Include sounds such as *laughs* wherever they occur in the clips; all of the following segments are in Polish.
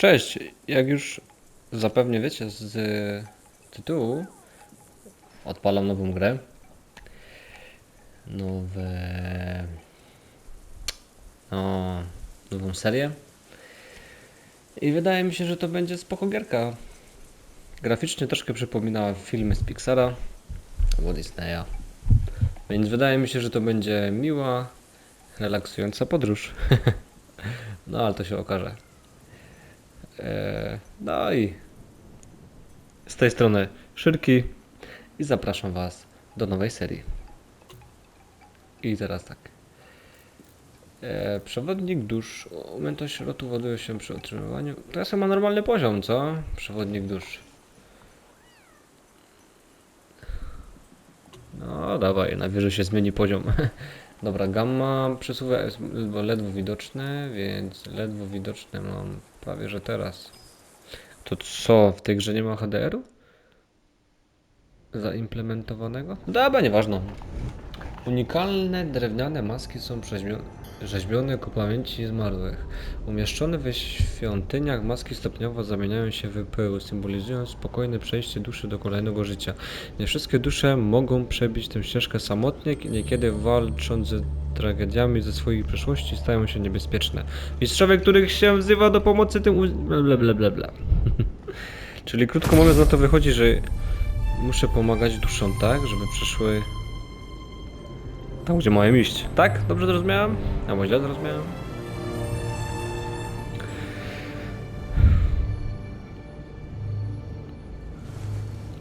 Cześć, jak już zapewne wiecie z tytułu, odpalam nową grę. Nowe... No, nową serię. I wydaje mi się, że to będzie spoko gierka. Graficznie troszkę przypominała filmy z Pixara albo Disneya. Więc wydaje mi się, że to będzie miła, relaksująca podróż. *laughs* no ale to się okaże. Eee, No i z tej strony Szyrki i zapraszam Was do nowej serii. I teraz tak. Eee, przewodnik dusz. Umiejętność lotu ładuje się przy otrzymywaniu. Jest chyba normalny poziom, co? Przewodnik dusz. No dawaj, na wieży się zmieni poziom. *laughs* Dobra, gamma przesuwa jest ledwo widoczne, więc ledwo widoczne mam prawie że teraz. To co, w tej grze nie ma HDR-u? Zaimplementowanego? Dobra, nieważne. Unikalne drewniane maski są przeźmio- rzeźbione ku pamięci zmarłych. Umieszczone we świątyniach maski stopniowo zamieniają się w pył, symbolizując spokojne przejście duszy do kolejnego życia. Nie wszystkie dusze mogą przebić tę ścieżkę samotnie, niekiedy walcząc z tragediami ze swojej przeszłości stają się niebezpieczne. Mistrzowie, których się wzywa do pomocy tym... Bla, bla, bla, bla. Czyli krótko mówiąc na to wychodzi, że muszę pomagać duszom, tak? Żeby przeszły tam, gdzie mają iść. Tak? Dobrze zrozumiałem? Albo źle zrozumiałem?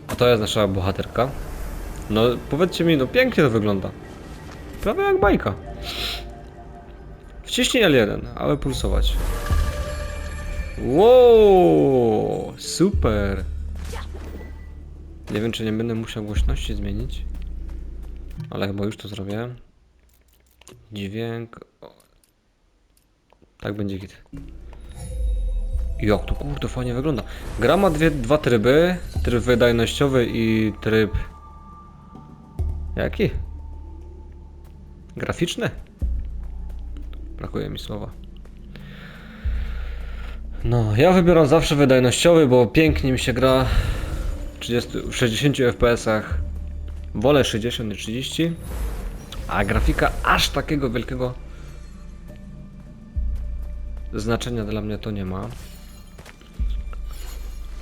A to jest nasza bohaterka. No, powiedzcie mi, no pięknie to wygląda. Prawie jak bajka. Wciśnij L1, aby pulsować. Wow, super. Nie wiem, czy nie będę musiał głośności zmienić. Ale chyba już to zrobię. Dźwięk. Tak będzie git. Jak to kurde fajnie wygląda. Gra ma dwie, dwa tryby. Tryb wydajnościowy i tryb... Jaki? Graficzny? Brakuje mi słowa. No, ja wybieram zawsze wydajnościowy, bo pięknie mi się gra 30, w 60 fps-ach. Wolę 60 niż 30. A grafika aż takiego wielkiego znaczenia dla mnie to nie ma.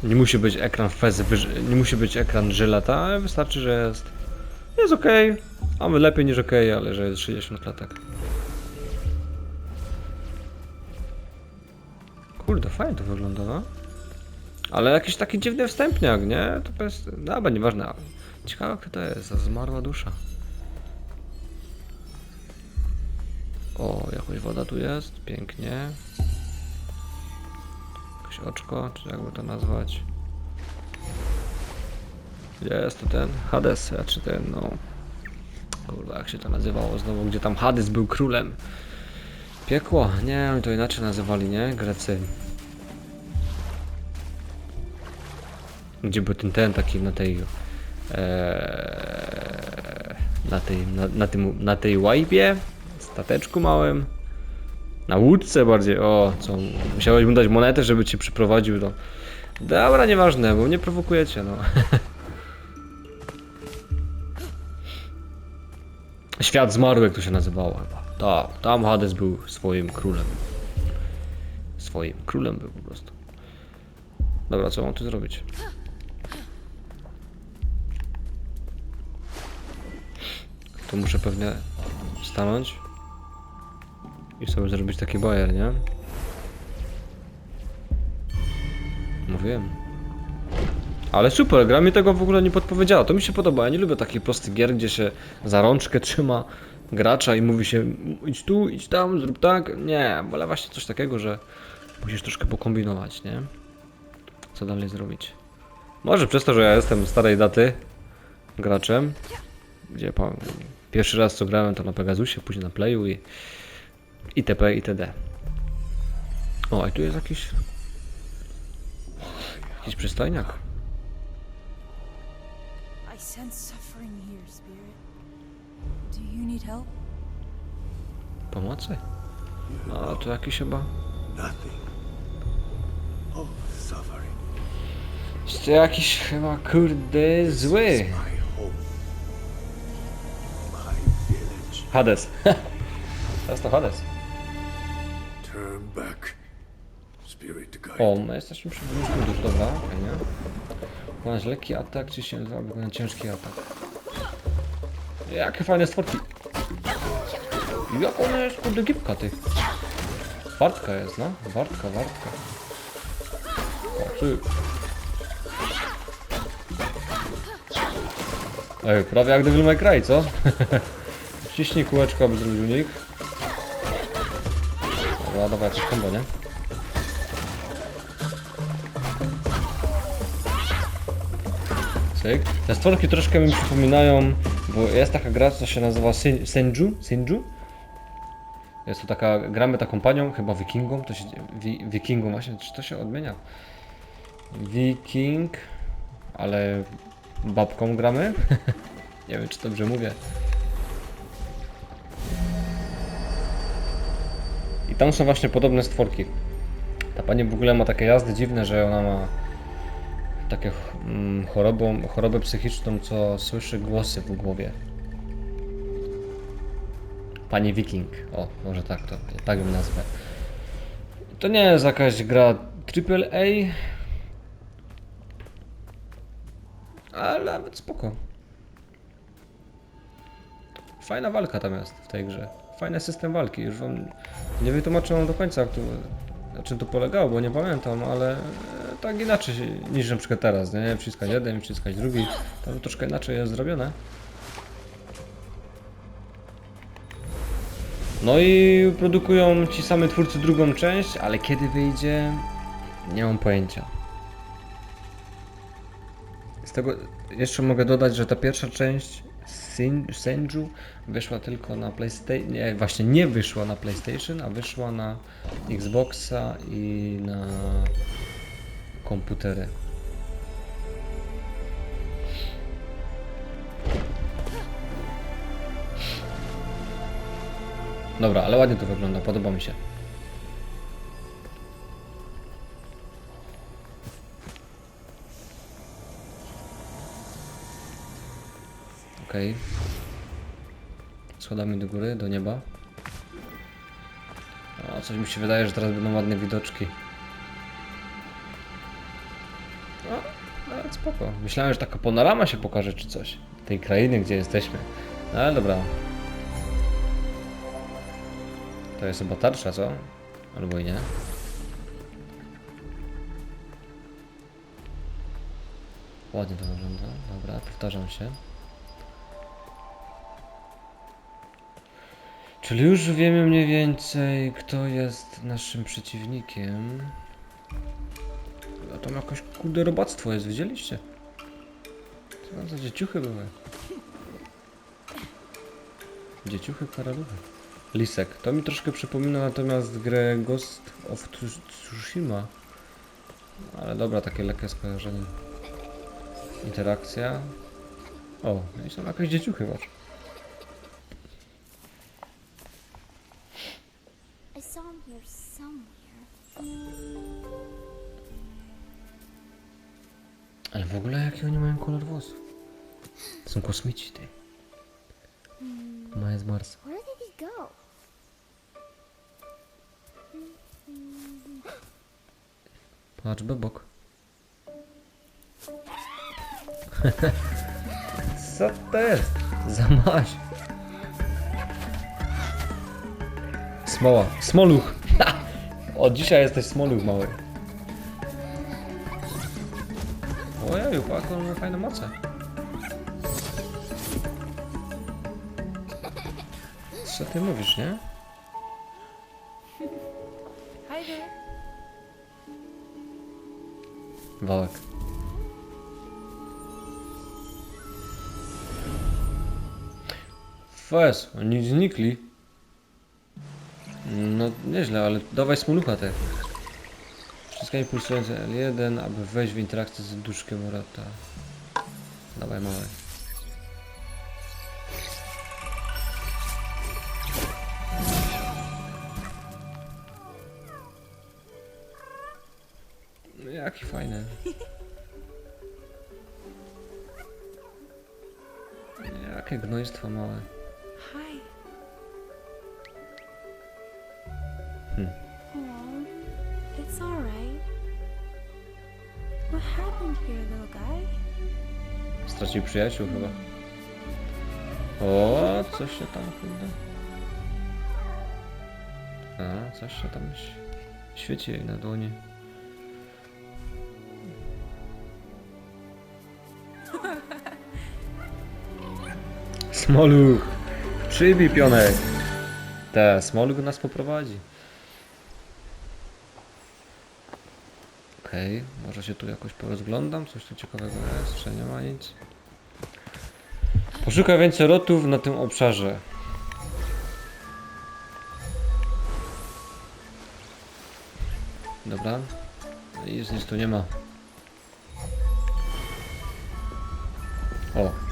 Nie musi być ekran fez, nie musi być ekran żyleta, wystarczy, że jest jest ok. Mamy lepiej niż ok, ale że jest 60 klatek. Kurde, fajnie to wygląda, no. Ale jakiś taki dziwny wstępniak, nie? To jest... Dobra, nieważne. Ciekawe kto to jest, zmarła dusza. O, jakoś woda tu jest, pięknie. Jakieś oczko, czy jakby to nazwać. Jest to ten Hades, czy ten, no... Kurwa, jak się to nazywało znowu, gdzie tam Hades był królem. Piekło? Nie, oni to inaczej nazywali, nie? Grecy. Gdzie był ten, ten taki na tej... Eee, na tej, na, na tym, na tej łajbie, stateczku małym. Na łódce bardziej, o, co, musiałeś mu dać monetę, żeby cię przyprowadził do... Dobra, nieważne, bo mnie prowokujecie, no. *laughs* Świat zmarłych to się nazywało chyba. Tak, tam Hades był swoim królem. Swoim królem był po prostu. Dobra, co mam tu zrobić? Tu muszę pewnie stanąć i sobie zrobić taki bajer, nie? Mówiłem. Ale super, gra mi tego w ogóle nie podpowiedziała. To mi się podoba. Ja nie lubię takich prostych gier, gdzie się za rączkę trzyma gracza i mówi się idź tu, idź tam, zrób tak. Nie, wolę właśnie coś takiego, że musisz troszkę pokombinować, nie? Co dalej zrobić? Może przez to, że ja jestem starej daty graczem, gdzie pa, pierwszy raz co grałem to na Pegasusie, później na Playu i itp. itd. O, i tu jest jakiś jakiś przystojniak. I sense suffering here, Spirit. Do you need help? Pomocy? No, to jakiś chyba Nothing. Jest to jakiś chyba kurde zły. Hades. *laughs* Teraz to Hades. Turn back. Spirit guide. O, my jesteśmy przy wróżku dusz, dobra, fajnie. Wykonać lekki atak, czy się wykonać ciężki atak. Jakie fajne stworki. Jak ona jest kurde gipka ty. Wartka jest, no. Wartka, wartka. O, ty. Ej, prawie jak Devil May Cry, co? *laughs* Ciśnij kółeczko, aby zrobić unik. Dobra, dawaj jakieś kombo, nie? Cyk. Te stworki troszkę mi przypominają, bo jest taka gra, co się nazywa Senju. Senju? Jest to taka, gramy taką panią, chyba wikingą, to się, wi, wikingą właśnie, czy to się odmienia? Wiking, ale babką gramy? *laughs* Nie wiem, czy dobrze mówię. I tam są właśnie podobne stworki. Ta pani w ogóle ma takie jazdy dziwne, że ona ma takie mm, chorobą, chorobę psychiczną, co słyszy głosy w głowie. Pani Viking. O, może tak to, tak ją nazwę. To nie jest jakaś gra AAA, ale nawet spoko. Fajna walka tam jest w tej grze. Fajny system walki. Już wam nie wytłumaczyłem do końca, to, na czym to polegało, bo nie pamiętam, ale e, tak inaczej niż na przykład teraz, nie? Wciskać jeden, wciskać drugi. Tam troszkę inaczej jest zrobione. No i produkują ci sami twórcy drugą część, ale kiedy wyjdzie, nie mam pojęcia. Z tego jeszcze mogę dodać, że ta pierwsza część Senju wyszła tylko na PlayStation. Nie, właśnie nie wyszła na PlayStation, a wyszła na Xboxa i na komputery. Dobra, ale ładnie to wygląda, podoba mi się. Okej. Schodami do góry, do nieba. O, coś mi się wydaje, że teraz będą ładne widoczki. No, nawet spoko. Myślałem, że taka panorama się pokaże czy coś. Tej krainy, gdzie jesteśmy. No, ale dobra. To jest chyba tarcza, co? Albo i nie. Ładnie to wygląda. Dobra, powtarzam się. Czyli już wiemy mniej więcej, kto jest naszym przeciwnikiem. A tam jakoś kurde robactwo jest, widzieliście? Co tam za dzieciuchy były? Dzieciuchy karaluchy. Lisek. To mi troszkę przypomina natomiast grę Ghost of Tsu- Tsushima. Ale dobra, takie lekkie skojarzenie. Interakcja. O, no i są jakieś dzieciuchy, patrz. Kosmici, ty. Maja z Marsa. Where did he go? Patrz, bebok. *laughs* Co to jest? Za maś. Smoła. Smoluch. Od dzisiaj jesteś smoluch mały. Ojeju, pak, on ma fajne moce. Co ty mówisz, nie? Hi there. Fes, oni znikli. No nieźle, ale dawaj smolucha te. Wszystkie pulsujące L1, aby wejść w interakcję z duszkiem Rota. Dawaj mały. Taki fajny. Jakie gnojstwo małe. Hmm. Stracił przyjaciół chyba. O, coś się tam kurde. A, coś się tam świeci jej na dłonie. Smoluch! Przybij pionek! Te, Smoluch nas poprowadzi. Okej, może się tu jakoś porozglądam, coś tu ciekawego jest, czy nie ma nic? Poszukaj więcej lotów na tym obszarze. Dobra. No I już nic tu nie ma. O.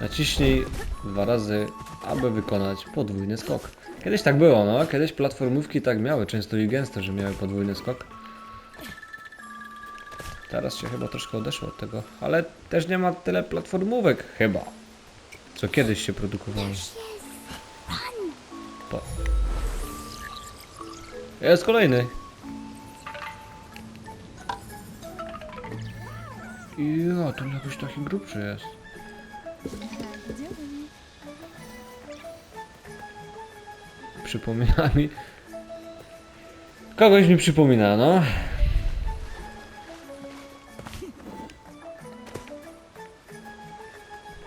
Naciśnij dwa razy, aby wykonać podwójny skok. Kiedyś tak było, no. Kiedyś platformówki tak miały, często i gęsto, że miały podwójny skok. Teraz się chyba troszkę odeszło od tego, ale też nie ma tyle platformówek chyba. Co kiedyś się produkowało. Po. Jest kolejny. Ja, tu jakoś taki grubszy jest. Przypomina mi... Kogoś mi przypomina, no.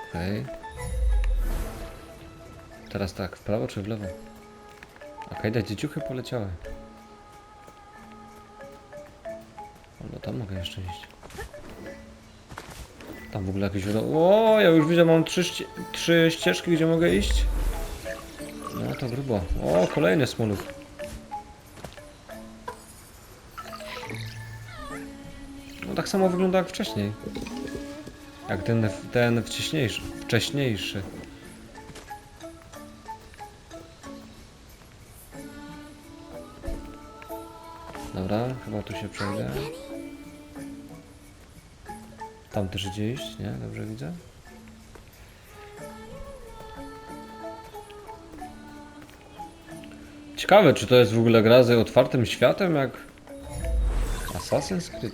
Okej. Teraz tak, w prawo czy w lewo? Okej, okay, dzieciuchy poleciały. No tam mogę jeszcze iść. Tam w ogóle jakieś... O, ja już widzę, mam trzy, trzy ścieżki, gdzie mogę iść. No to grubo. O, kolejny smolów. No tak samo wygląda jak wcześniej. Jak ten, ten wcześniejszy. wcześniejszy. Dobra, chyba tu się przejdę. Tam też idzie iść, nie? Dobrze widzę? Ciekawe, czy to jest w ogóle gra z otwartym światem, jak Assassin's Creed?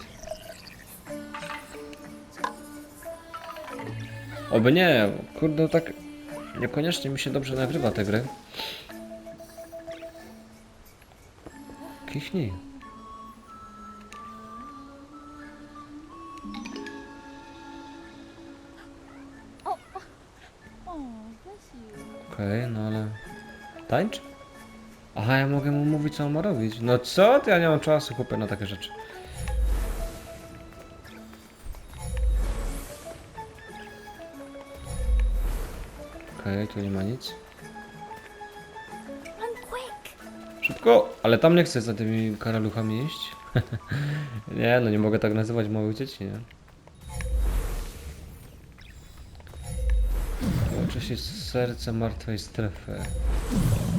Oby nie, kurde, tak niekoniecznie mi się dobrze nagrywa te gry. Kichnij. Okej, no ale... Tańcz? Aha, ja mogę mu mówić, co on ma robić. No co? Ty, ja nie mam czasu, chłopie, na takie rzeczy. Okej, tu nie ma nic. Szybko! Ale tam nie chcę za tymi karaluchami iść. *laughs* nie, no nie mogę tak nazywać małych dzieci, nie? Oczywiście serce martwej strefy.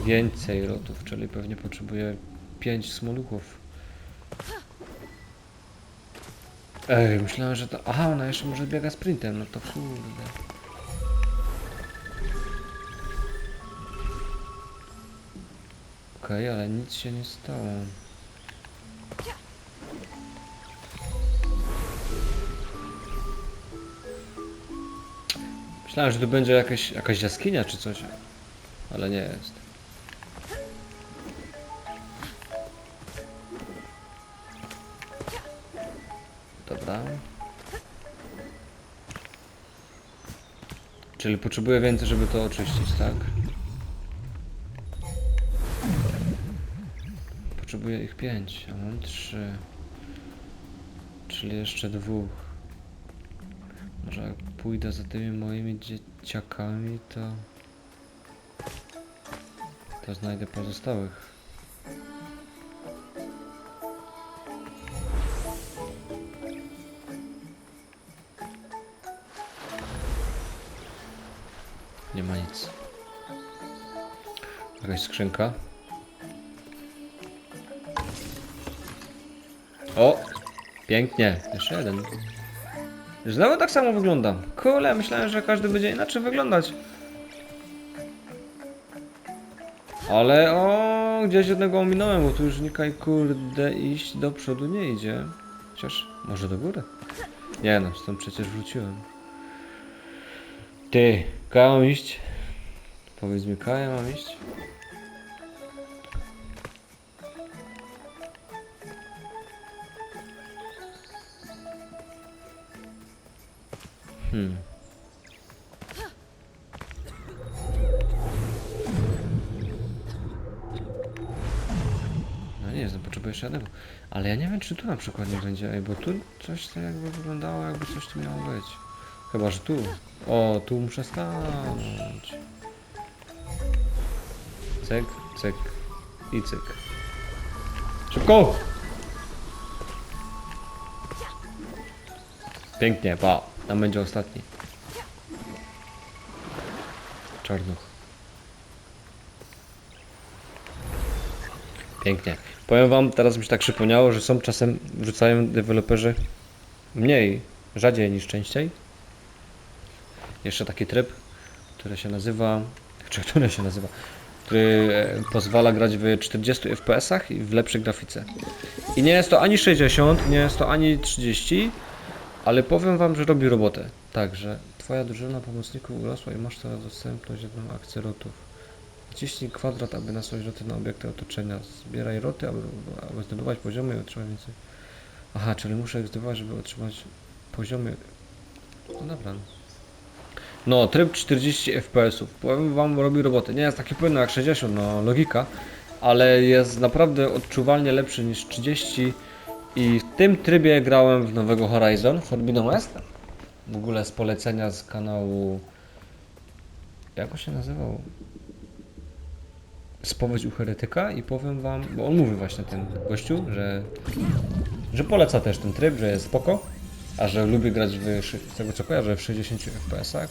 Więcej lotów, czyli pewnie potrzebuję 5 smoluchów. Ej, myślałem, że to... Aha, ona jeszcze może biega sprintem, no to kurde. Okej, ale nic się nie stało. Myślałem, że tu będzie jakaś, jakaś jaskinia czy coś, ale nie jest. Dobra. Czyli potrzebuję więcej, żeby to oczyścić, tak? Potrzebuję ich pięć, a mam trzy. Czyli jeszcze dwóch. Pójdę za tymi moimi dzieciakami, to... To znajdę pozostałych. Nie ma nic. Jakaś skrzynka. O! Pięknie. Jeszcze jeden. Znowu tak samo wygląda. Kule, myślałem, że każdy będzie inaczej wyglądać. Ale o, gdzieś jednego ominąłem, bo tu już nikaj kurde iść do przodu nie idzie. Chociaż może do góry? Nie no, stąd przecież wróciłem. Ty, Kaja mam iść? Powiedz mi, Kaja mam iść? Hmm. No nie znam, potrzebuję jeszcze jednego. Ale ja nie wiem, czy tu na przykład nie będzie, bo tu coś tak jakby wyglądało, jakby coś tu miało być. Chyba, że tu. O, tu muszę stanąć. Cyk, cyk i cyk. Szybko! Pięknie, pa. Tam będzie ostatni. Czarnuch. Pięknie. Powiem wam, teraz mi się tak przypomniało, że są czasem, wrzucają deweloperzy mniej, rzadziej niż częściej. Jeszcze taki tryb, który się nazywa, *laughs* czy który się nazywa, który e, pozwala grać w 40 fps i w lepszej grafice. I nie jest to ani 60, nie jest to ani 30, ale powiem wam, że robi robotę. Także twoja drużyna pomocników urosła i masz teraz dostępność do akcji rotów. Wciśnij kwadrat, aby nasłać roty na obiekty otoczenia. Zbieraj roty, aby, aby zdobywać poziomy i otrzymać więcej. Aha, czyli muszę ich zdobywać, żeby otrzymać poziomy. No dobra. No, tryb 40 fps. Powiem wam, robi robotę. Nie jest taki płynny jak 60, no logika, ale jest naprawdę odczuwalnie lepszy niż 30 i w tym trybie grałem w nowego Horizon Forbidden West. W ogóle z polecenia z kanału. Jak on się nazywał? Spowiedź u heretyka i powiem wam, bo on mówi właśnie ten gościu, że, że poleca też ten tryb, że jest spoko, a że lubi grać w, z tego co kojarzę, w 60 fps-ach.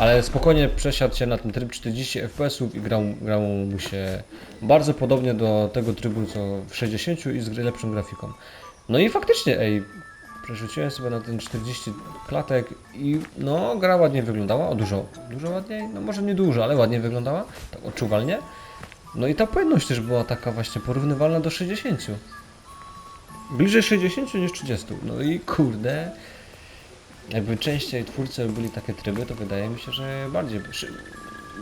Ale spokojnie przesiadł się na ten tryb 40 fps-ów i grał, grało mu się bardzo podobnie do tego trybu co w 60 i z lepszą grafiką. No i faktycznie, ej, przerzuciłem sobie na ten 40 klatek i no gra ładnie wyglądała, o dużo, dużo ładniej, no może nie dużo, ale ładnie wyglądała, tak odczuwalnie. No i ta płynność też była taka właśnie porównywalna do 60. Bliżej 60 niż 30. No i kurde, jakby częściej twórcy robili takie tryby, to wydaje mi się, że bardziej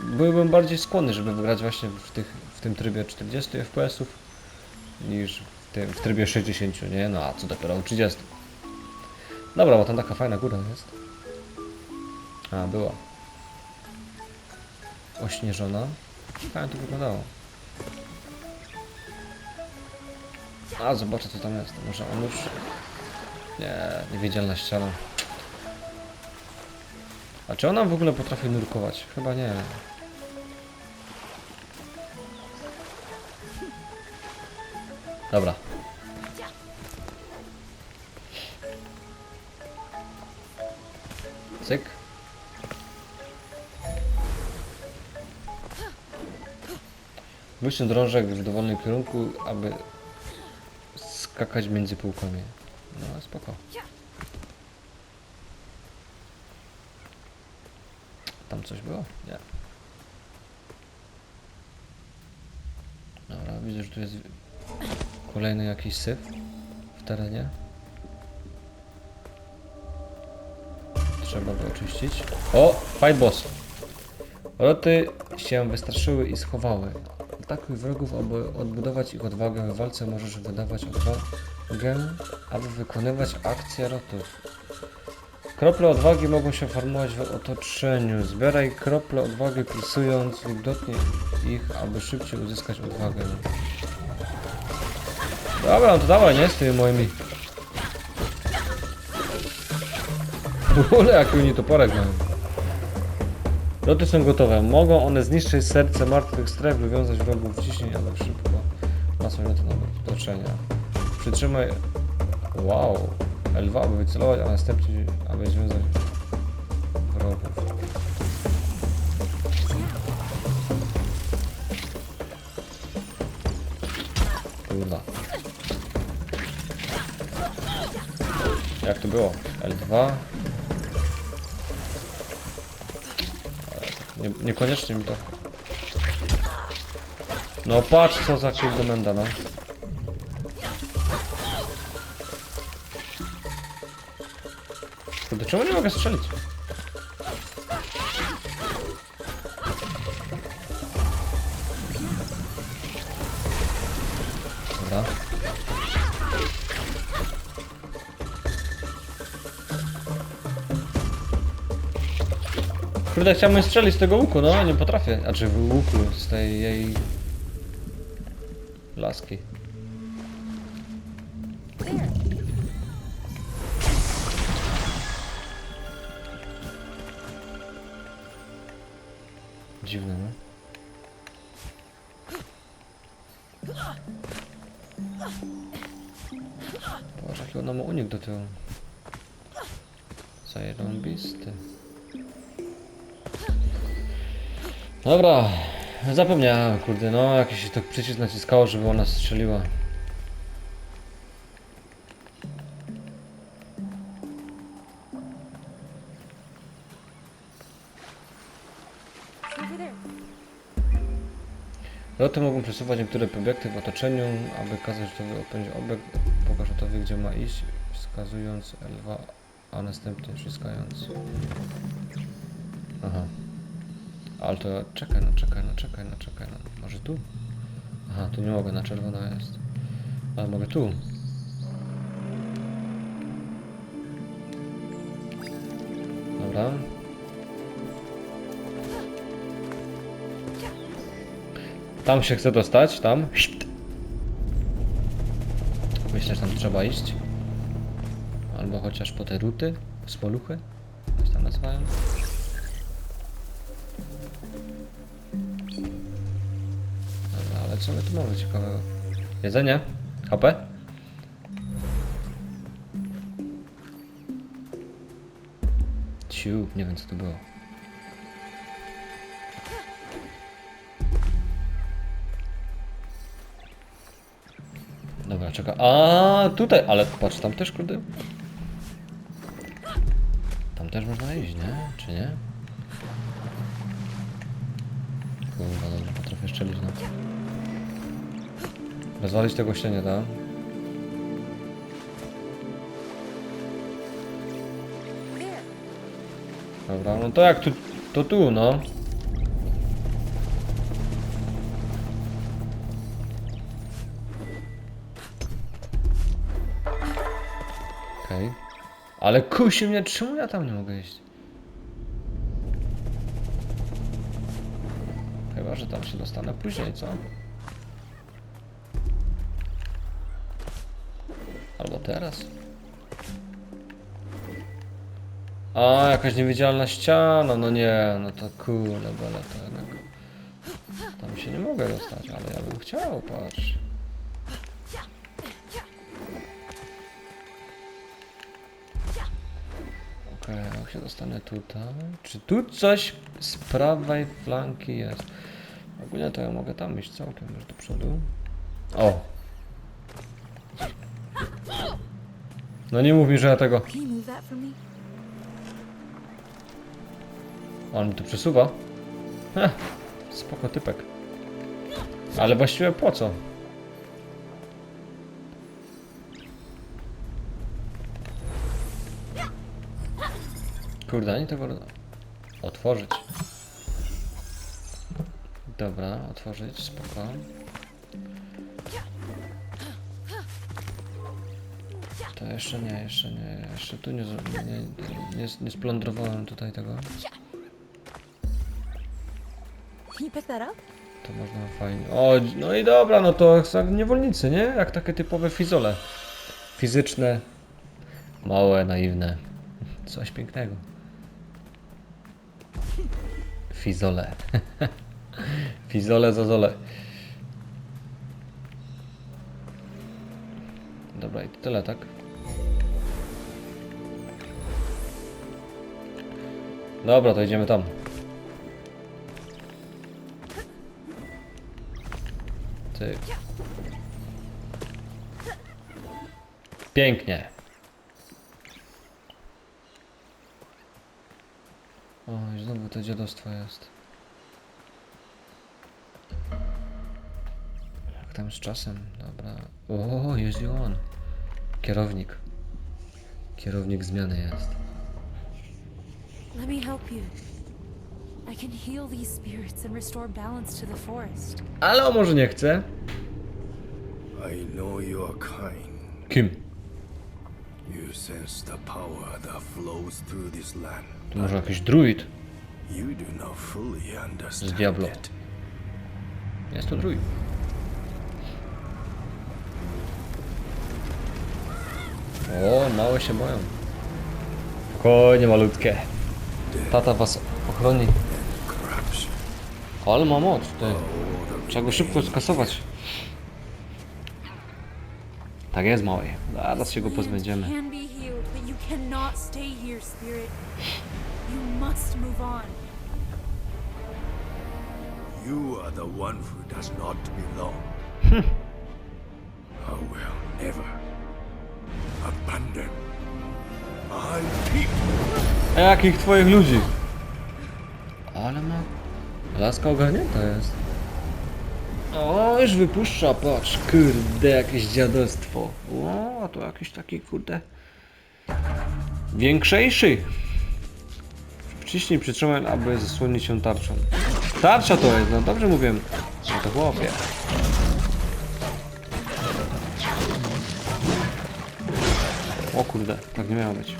byłbym bardziej skłonny, żeby wygrać właśnie w, tych, w tym trybie 40 fps niż w, tym, w trybie 60, nie? No a co dopiero u 30. Dobra, bo tam taka fajna góra jest. A, była. Ośnieżona. Fajnie to wyglądało. A, zobaczę co tam jest. Może on już... Nie, niewidzialna ściana. A czy ona w ogóle potrafi nurkować? Chyba nie. Dobra. Cyk. Wyślij drążek w dowolnym kierunku, aby skakać między półkami. No, spoko. Tam coś było? Nie. Dobra, widzę, że tu jest kolejny jakiś syf w terenie. Trzeba go oczyścić. O! Fight boss! Roty się wystraszyły i schowały. Atakuj wrogów, aby odbudować ich odwagę. W walce możesz wydawać odwagę, aby wykonywać akcje rotów. Krople odwagi mogą się formować w otoczeniu. Zbieraj krople odwagi pulsując lub dotknij ich, aby szybciej uzyskać odwagę. Dobra, no to dawaj, nie? Z tymi moimi... Ogóle jaki oni toporek mają. Loty są gotowe. Mogą one zniszczyć serce martwych stref, wywiązać wrogów wciśnij, ale szybko. Masą loty na otoczenia. Przytrzymaj... Wow. L2, aby wycelować, a następnie, aby związać wrogów. Kurwa. Jak to było? L2. Ale Nie, niekoniecznie mi to. No patrz co za do Menda, no. Czemu nie mogę strzelić? Dobra. Kurde, chciałbym strzelić z tego łuku, no nie potrafię. A czy w łuku, z tej jej... Laski. Tyłu. Zajrąbisty. Dobra, zapomniałem, kurde, no jakiś tak przycisk naciskało, żeby ona strzeliła. Loty mogą przesuwać niektóre obiekty w otoczeniu, aby kazać to opędzić obiekt, pokaż to gdzie ma iść, wskazując L2, a następnie wciskając. Aha. Ale to czekaj, no czekaj, no czekaj, no czekaj, no może tu? Aha, tu nie mogę, na czerwono jest. Ale mogę tu. Dobra. Tam się chcę dostać, tam. Myślę, że tam trzeba iść. Albo chociaż po te ruty, smoluchy, jak tam nazywają. Dobra, ale co my tu mamy ciekawego? Jedzenie? HP? Ciu, nie wiem co to było. Dobra, czeka. A tutaj, ale patrz, tam też kurde. Tam też można iść, nie? Czy nie? Kurwa, dobrze, potrafię szczelić, no. Rozwalić tego się nie da. There. Dobra, no to jak tu, to tu, no. Ale kusi mnie, czemu ja tam nie mogę iść? Chyba, że tam się dostanę później, co? Albo teraz. A, jakaś niewidzialna ściana, no nie, no to kurde, bele to jednak. Tam się nie mogę dostać, ale ja bym chciał, patrz. Okej, jak się dostanę tutaj? Czy tu coś z prawej flanki jest? Ogólnie to ja mogę tam iść całkiem już do przodu. O! No nie mów mi, że ja tego... On mi tu przesuwa? Heh, spoko typek. Ale właściwie po co? Kurde, ani tego otworzyć. Dobra, otworzyć, spoko. To jeszcze nie, jeszcze nie, jeszcze tu nie, nie, nie, nie splądrowałem tutaj tego. To można fajnie. O, no i dobra, no to jak niewolnicy, nie? Jak takie typowe fizole. Fizyczne, małe, naiwne. Coś pięknego. Fizole. Fizole, zozole. Dobra, i tyle, tak? Dobra, to idziemy tam. Ty. Pięknie. Znowu to dziadostwo jest. Jak tam z czasem? Dobra. O, jest i on. Kierownik. Kierownik zmiany jest. Let me help you. I can heal these spirits and restore balance to the forest. Ale on może nie chce. I know you are kind. Kim? You sense the power that flows through this land. To może jakiś druid? You do not fully understand Diablo. it. Jest to druid. O, małe się boją. Spokojnie, malutkie. Tata was ochroni. Ale ma moc, ty. Trzeba go szybko skasować. Tak jest, mały. Zaraz się go pozbędziemy. Must move on. You are the one who does not belong. I will never abandon my people. A jakich twoich ludzi? Ale ma... Laska ogarnięta jest. O, już wypuszcza, patrz, kurde, jakieś dziadostwo. O, a to jakiś taki, kurde... Większejszy. Wciśnij przytrzymaj, aby zasłonić się tarczą. Tarcza to jest, no dobrze mówię. No to chłopie. O kurde, tak nie miało być.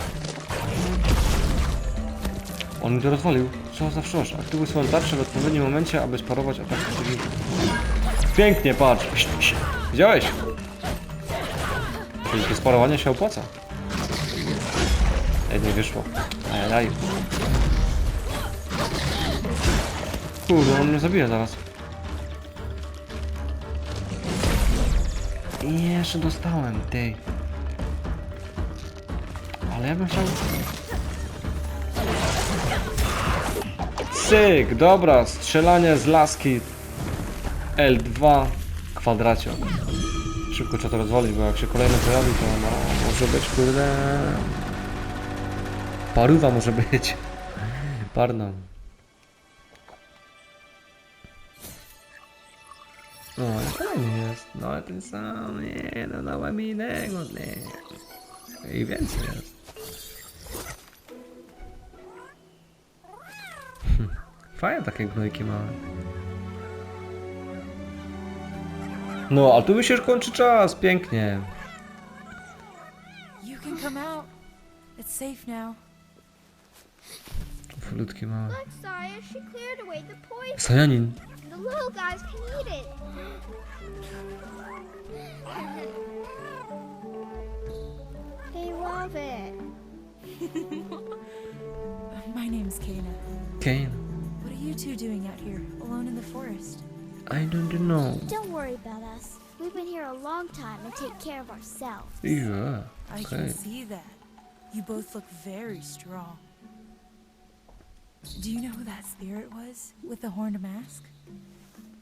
On mi rozwalił. Co za wszosz. Aktywuj swoją tarczę w odpowiednim momencie, aby sparować atak przeciwnika. Pięknie, patrz. Widziałeś? Czyli to sparowanie się opłaca. Ej, nie wyszło. Ajajaj. Kurde, on mnie zabije zaraz. I jeszcze dostałem, ty. Ale ja bym chciał... Cyk, dobra, strzelanie z laski L2 kwadracio. Szybko trzeba to rozwalić, bo jak się kolejny pojawi, to no, może być kurde... Paruwa może być. Parno. No, kolejny jest. No, ale ten sam, nie, no dałem innego, nie. I więcej jest. Fajne takie gnojki małe. No, a tu mi się już kończy czas, pięknie. You can come out. It's safe now. Flutki małe. Sajanin. The little guys can eat it. they love it. *laughs* My name's Kana. Kane. What are you two doing out here, alone in the forest? I don't know. Don't worry about us. We've been here a long time and take care of ourselves. Yeah, I okay. can see that. You both look very strong. Do you know who that spirit was with the horned mask?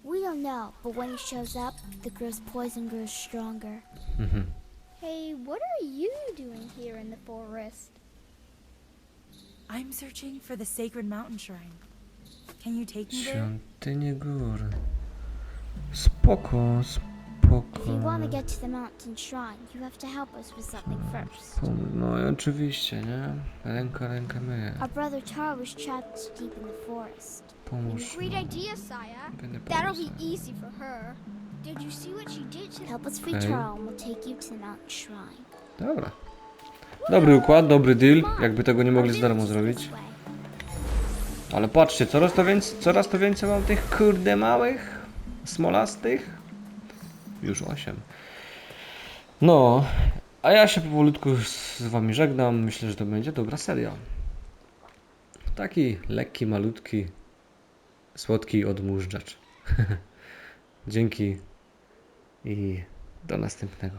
We don't know, but when he shows up, the girl's poison grows stronger. Mhm. Hey, what are you doing here in the forest? I'm searching for the sacred mountain shrine. Can you take me there? Świątynie gór. Spoko, spoko. If you want to get to the mountain shrine, you have to help us with something first. Pom- No i oczywiście, nie? Ręka rękę myje. Our brother Taro was trapped deep in the forest. Pomóż Great mu. idea, Saya. Będę That'll pomóc. be easy for her. Did you see what she did to Help us free Okay. Taro and we'll take you to the mountain shrine. Dobra. Dobry układ, dobry deal. Jakby tego nie mogli z darmo zrobić. Ale patrzcie, coraz to więcej, coraz to więcej mam tych kurde małych, smolastych. Już osiem. No, a ja się powolutku z wami żegnam. Myślę, że to będzie dobra seria. Taki lekki, malutki, słodki odmóżdżacz. *laughs* Dzięki i do następnego.